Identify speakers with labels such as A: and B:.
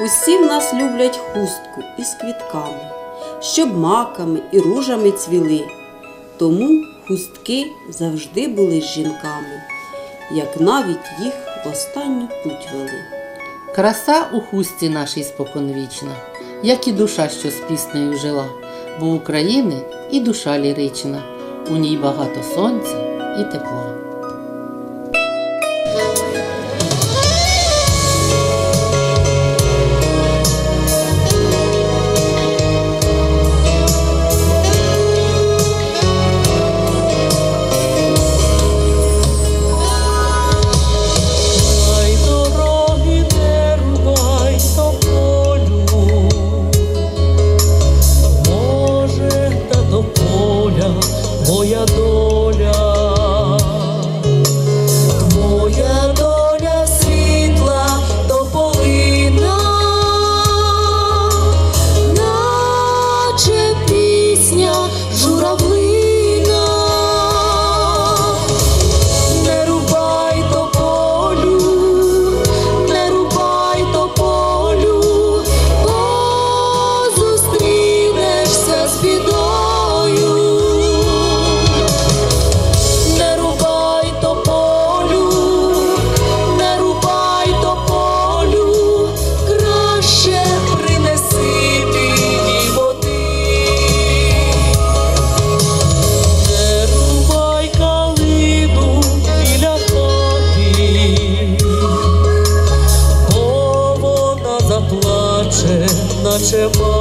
A: Усі в нас люблять хустку із квітками, щоб маками і ружами цвіли. Тому хустки завжди були з жінками, як навіть їх в останню путь вели.
B: Краса у хусті нашій споконвічна, як і душа, що з піснею жила, бо України і душа лірична, у ній багато сонця і тепла.
C: semana.